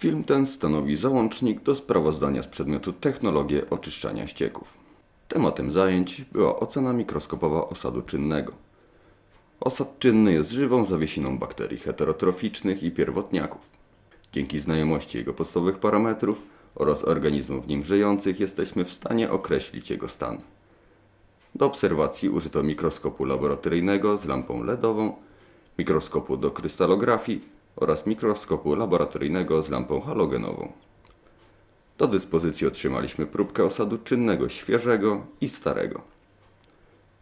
Film ten stanowi załącznik do sprawozdania z przedmiotu Technologie oczyszczania ścieków. Tematem zajęć była ocena mikroskopowa osadu czynnego. Osad czynny jest żywą zawiesiną bakterii heterotroficznych i pierwotniaków. Dzięki znajomości jego podstawowych parametrów oraz organizmów w nim żyjących jesteśmy w stanie określić jego stan. Do obserwacji użyto mikroskopu laboratoryjnego z lampą LEDową, mikroskopu do krystalografii oraz mikroskopu laboratoryjnego z lampą halogenową. Do dyspozycji otrzymaliśmy próbkę osadu czynnego świeżego i starego.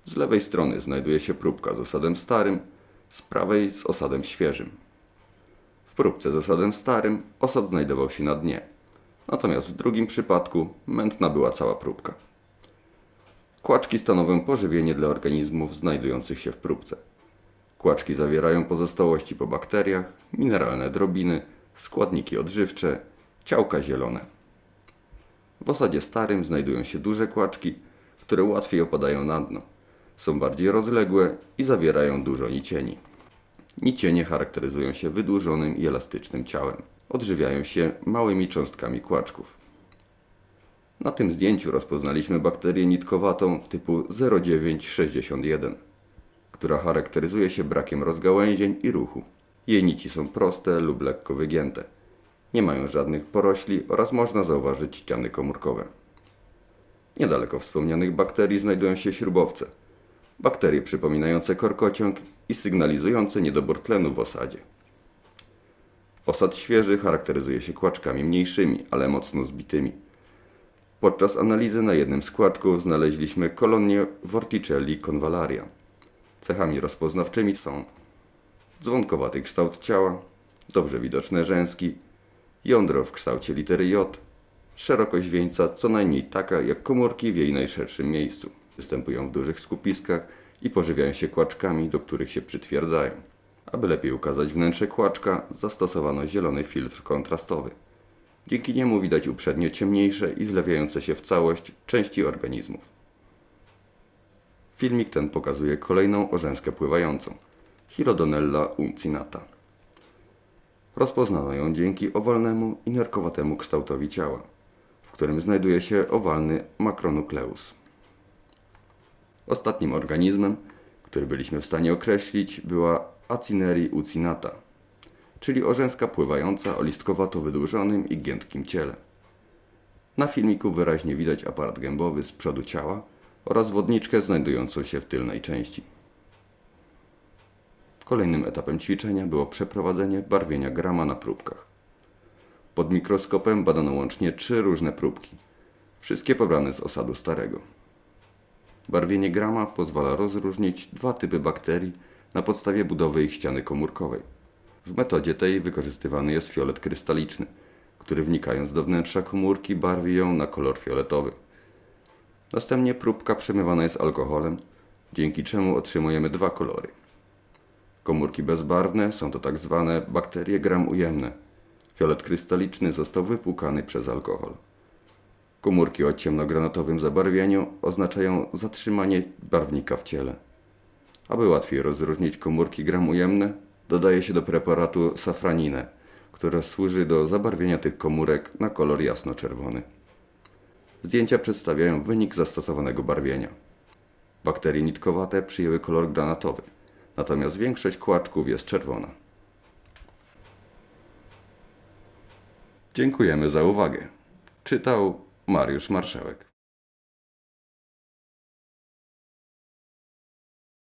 Z lewej strony znajduje się próbka z osadem starym, z prawej z osadem świeżym. W próbce z osadem starym osad znajdował się na dnie, natomiast w drugim przypadku mętna była cała próbka. Kłaczki stanowią pożywienie dla organizmów znajdujących się w próbce. Kłaczki zawierają pozostałości po bakteriach, mineralne drobiny, składniki odżywcze, ciałka zielone. W osadzie starym znajdują się duże kłaczki, które łatwiej opadają na dno. Są bardziej rozległe i zawierają dużo nicieni. Nicienie charakteryzują się wydłużonym i elastycznym ciałem. Odżywiają się małymi cząstkami kłaczków. Na tym zdjęciu rozpoznaliśmy bakterię nitkowatą typu 0961, która charakteryzuje się brakiem rozgałęzień i ruchu. Jej nici są proste lub lekko wygięte. Nie mają żadnych porośli oraz można zauważyć ściany komórkowe. Niedaleko wspomnianych bakterii znajdują się śrubowce. Bakterie przypominające korkociąg i sygnalizujące niedobór tlenu w osadzie. Osad świeży charakteryzuje się kłaczkami mniejszymi, ale mocno zbitymi. Podczas analizy na jednym z kłaczków znaleźliśmy kolonię Vorticelli convallaria. Cechami rozpoznawczymi są dzwonkowaty kształt ciała, dobrze widoczny rzęski, jądro w kształcie litery J, szerokość wieńca co najmniej taka jak komórki w jej najszerszym miejscu. Występują w dużych skupiskach i pożywiają się kłaczkami, do których się przytwierdzają. Aby lepiej ukazać wnętrze kłaczka, zastosowano zielony filtr kontrastowy. Dzięki niemu widać uprzednio ciemniejsze i zlewiające się w całość części organizmów. Filmik ten pokazuje kolejną orzęskę pływającą Hirodonella uncinata. Rozpoznano ją dzięki owalnemu i nerkowatemu kształtowi ciała, w którym znajduje się owalny makronukleus. Ostatnim organizmem, który byliśmy w stanie określić, była Acineri ucinata, czyli orzęska pływająca o listkowato wydłużonym i giętkim ciele. Na filmiku wyraźnie widać aparat gębowy z przodu ciała oraz wodniczkę znajdującą się w tylnej części. Kolejnym etapem ćwiczenia było przeprowadzenie barwienia grama na próbkach. Pod mikroskopem badano łącznie trzy różne próbki, wszystkie pobrane z osadu starego. Barwienie grama pozwala rozróżnić dwa typy bakterii na podstawie budowy ich ściany komórkowej. W metodzie tej wykorzystywany jest fiolet krystaliczny, który wnikając do wnętrza komórki barwi ją na kolor fioletowy. Następnie próbka przemywana jest alkoholem, dzięki czemu otrzymujemy dwa kolory. Komórki bezbarwne są to tak zwane bakterie gram ujemne. Fiolet krystaliczny został wypłukany przez alkohol. Komórki o ciemnogranatowym zabarwieniu oznaczają zatrzymanie barwnika w ciele. Aby łatwiej rozróżnić komórki gram ujemne, dodaje się do preparatu safraninę, która służy do zabarwienia tych komórek na kolor jasno-czerwony. Zdjęcia przedstawiają wynik zastosowanego barwienia. Bakterie nitkowate przyjęły kolor granatowy, natomiast większość kłaczków jest czerwona. Dziękujemy za uwagę. Czytał Mariusz Marszałek.